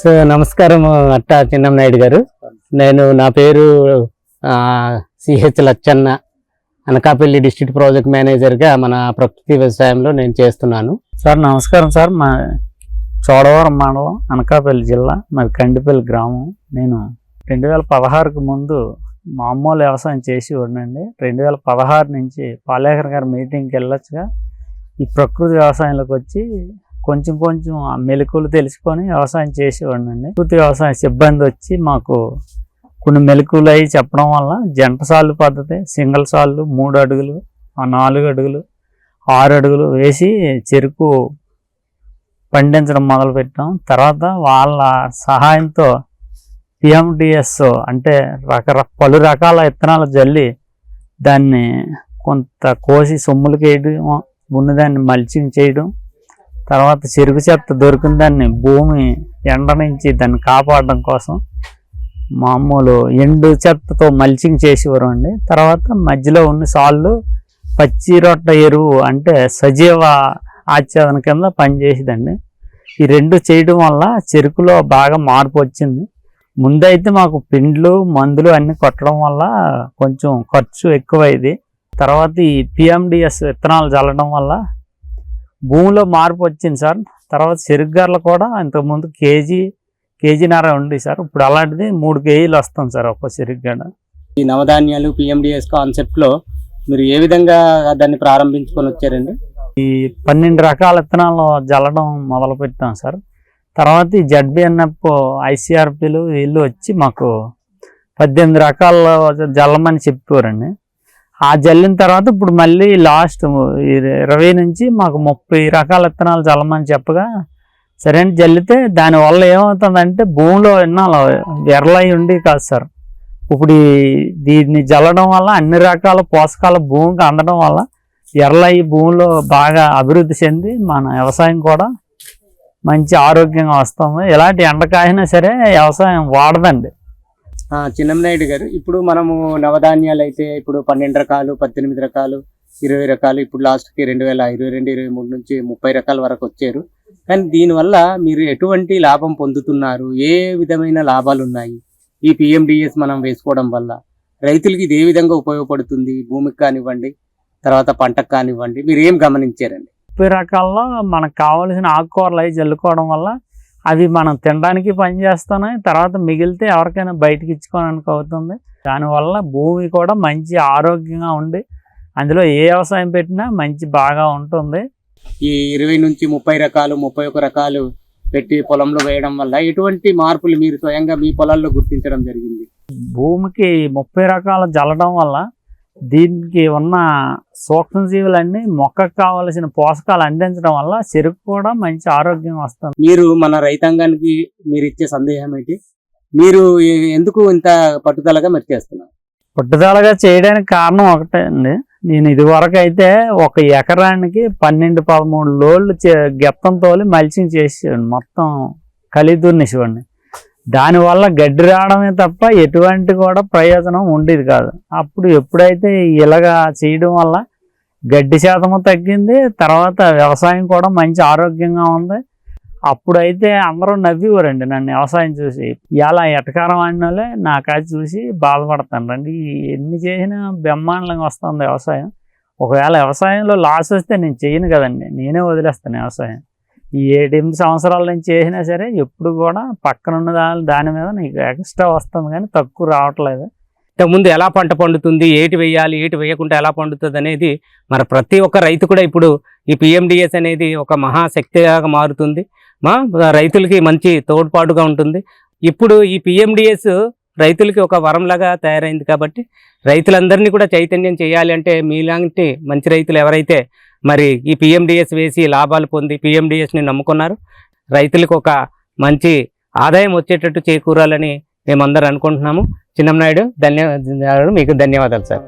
So నమస్కారం అట్ట చిన్నం నాయుడు గారు. నేను నా పేరు CH Lachanna. Anakapalli district project మేనేజర్గా మన ప్రకృతి వ్యవసాయంలో నేను చేస్తున్నాను. సార్ నమస్కారం సార్. మా చోడవరం మండలం అనకాపల్లి జిల్లా. మాది కండిపల్లి గ్రామం. నేను రెండు వేల పదహారుకు ముందు మామూలు వ్యవసాయం చేసి ఉండండి. రెండు వేల పదహారు నుంచి పాలేకర్ గారి మీటింగ్కి వెళ్ళొచ్చుగా. ఈ ప్రకృతి వ్యవసాయంలోకి వచ్చి కొంచెం కొంచెం ఆ మెలకువలు తెలుసుకొని వ్యవసాయం చేసేవాడిని ఉండండి ప్రకృతి వ్యవసాయ సిబ్బంది వచ్చి మాకు కొన్ని మెలకువలు అవి చెప్పడం వల్ల జంట సాళ్ళు పద్ధతి సింగిల్ సాళ్ళు మూడు అడుగులు నాలుగు అడుగులు ఆరు అడుగులు వేసి చెరుకు పండించడం మొదలుపెట్టాం. తర్వాత వాళ్ళ సహాయంతో పిఎండిఎస్ అంటే రకర పలు రకాల విత్తనాలు జల్లి దాన్ని కొంత కోసి సొమ్ములు వేయడం ఉన్నదాన్ని మల్చింగ్ చేయడం తర్వాత చెరుకు చెత్త దొరికిన దాన్ని భూమి ఎండ నుంచి దాన్ని కాపాడడం కోసం మామూలు ఎండు చెత్తతో మల్చింగ్ చేసేవారు అండి. తర్వాత మధ్యలో ఉన్న సాళ్ళు పచ్చి రొట్ట ఎరువు అంటే సజీవ ఆచ్ఛాదన కింద పనిచేసేదండి. ఈ రెండు చేయడం వల్ల చెరుకులో బాగా మార్పు వచ్చింది. ముందైతే మాకు పిండ్లు మందులు అన్నీ కొట్టడం వల్ల కొంచెం ఖర్చు ఎక్కువైంది. తర్వాత ఈ పిఎండిఎస్ విత్తనాలు చల్లడం వల్ల భూమిలో మార్పు వచ్చింది సార్. తర్వాత చెరుకుగర్రలు కూడా ఇంతకుముందు కేజీ కేజీన్నర ఉంది సార్. ఇప్పుడు అలాంటిది మూడు కేజీలు వస్తుంది సార్ ఒక్క చెరుకుగడ్డ ఈ నవధాన్యాలు పిఎండిఎస్ కాన్సెప్ట్లో మీరు ఏ విధంగా దాన్ని ప్రారంభించుకొని వచ్చారండి? ఈ పన్నెండు రకాల విత్తనాలు జల్లడం మొదలు పెట్టాం సార్. తర్వాత ఈ జడ్బిఎన్ఎఫ్ ఐసిఆర్పిలు వీళ్ళు వచ్చి మాకు పద్దెనిమిది రకాల జల్లమని చెప్పారండి ఆ జల్లిన తర్వాత ఇప్పుడు మళ్ళీ లాస్ట్ ఇరవై నుంచి మాకు ముప్పై రకాల విత్తనాలు జల్లమని చెప్పగా సరే అని జల్లితే దానివల్ల ఏమవుతుందంటే భూమిలో విన్నాలు ఎర్రలై ఉండి కాదు సార్. ఇప్పుడు దీన్ని జల్లడం వల్ల అన్ని రకాల పోషకాలు భూమికి అందడం వల్ల ఎర్రలై భూమిలో బాగా అభివృద్ధి చెంది మన వ్యవసాయం కూడా మంచి ఆరోగ్యంగా వస్తుంది. ఎలాంటి ఎండకాయినా సరే వ్యవసాయం వాడదండి. చిన్నంనాయుడు గారు ఇప్పుడు మనము నవధాన్యాలు అయితే ఇప్పుడు పన్నెండు రకాలు పద్దెనిమిది రకాలు ఇరవై రకాలు ఇప్పుడు లాస్ట్కి రెండు వేల ఇరవై రెండు ఇరవై మూడు నుంచి ముప్పై రకాల వరకు వచ్చారు. కానీ దీనివల్ల మీరు ఎటువంటి లాభం పొందుతున్నారు? ఏ విధమైన లాభాలు ఉన్నాయి? ఈ పిఎండిఎస్ మనం వేసుకోవడం వల్ల రైతులకి ఇది ఏ విధంగా ఉపయోగపడుతుంది? భూమికి కానివ్వండి తర్వాత పంటకు కానివ్వండి మీరు ఏం గమనించారండి? ముప్పై రకాల్లో మనకు కావాల్సిన ఆకుకూరలు అవి చల్లుకోవడం వల్ల అవి మనం తినడానికి పనిచేస్తున్నాయి తర్వాత మిగిలితే ఎవరికైనా బయటకి ఇచ్చుకోవడానికి అవుతుంది. దానివల్ల భూమి కూడా మంచి ఆరోగ్యంగా ఉండి అందులో ఏ వ్యవసాయం పెట్టినా మంచి బాగా ఉంటుంది. ఈ ఇరవై నుంచి ముప్పై రకాలు ముప్పై ఒక రకాలు పెట్టి పొలంలో వేయడం వల్ల ఎటువంటి మార్పులు మీరు స్వయంగా మీ పొలాల్లో గుర్తించడం జరిగింది? భూమికి ముప్పై రకాల జల్లడం వల్ల దీనికి ఉన్న సూక్ష్మజీవులన్నీ మొక్కకు కావలసిన పోషకాలు అందించడం వల్ల చెరుకు కూడా మంచి ఆరోగ్యం వస్తుంది. మీరు మన రైతాంగానికి మీరు ఇచ్చే సందేహం ఏంటి? మీరు ఎందుకు ఇంత పట్టుదలగా మీరు చేస్తున్నారు? పట్టుదలగా చేయడానికి కారణం ఒకటే అండి. నేను ఇదివరకు అయితే ఒక ఎకరానికి పన్నెండు పదమూడు లోళ్ళు గెత్తం తోలి మల్చింగ్ చేసేవాడిని. మొత్తం కలి దున్నేసేవాడిని దానివల్ల గడ్డి రావడమే తప్ప ఎటువంటి కూడా ప్రయోజనం ఉండేది కాదు. అప్పుడు ఎప్పుడైతే ఇలాగా చేయడం వల్ల గడ్డి శాతము తగ్గింది తర్వాత వ్యవసాయం కూడా మంచి ఆరోగ్యంగా ఉంది. అప్పుడైతే అందరూ నవ్వేవారండి నన్ను వ్యవసాయం చూసి. ఇలా ఎటకారం ఆడినోళ్ళే? నా కాచి చూసి బాధపడతాను రండి. ఎన్ని చేసినా బ్రహ్మాండంగా వస్తుంది వ్యవసాయం. ఒకవేళ వ్యవసాయంలో లాస్ వస్తే నేను చేయను కదండి. నేనే వదిలేస్తాను వ్యవసాయం. ఏడెనిమిది సంవత్సరాల నుంచి చేసినా సరే ఎప్పుడు కూడా పక్కన ఉన్న దాని దాని మీద నీకు ఎక్స్ట్రా వస్తుంది కానీ తక్కువ రావట్లేదు. ముందు ఎలా పంట పండుతుంది ఏటి వేయాలి ఏటి వేయకుండా ఎలా పండుతుంది అనేది మరి ప్రతి ఒక్క రైతు కూడా ఇప్పుడు ఈ పిఎండిఎస్ అనేది ఒక మహాశక్తిగా మారుతుంది. మా రైతులకి మంచి తోడ్పాటుగా ఉంటుంది. ఇప్పుడు ఈ పిఎండిఎస్ రైతులకి ఒక వరంలాగా తయారైంది కాబట్టి రైతులందరినీ కూడా చైతన్యం చేయాలి అంటే మీలాంటి మంచి రైతులు ఎవరైతే మరి ఈ పిఎండిఎస్ వేసి లాభాలు పొంది పిఎండిఎస్ని నమ్ముకున్నారు. రైతులకు ఒక మంచి ఆదాయం వచ్చేటట్టు చేకూరాలని మేమందరం అనుకుంటున్నాము. చిన్నంనాయుడు ధన్యవాదాలు మీకు ధన్యవాదాలు సార్.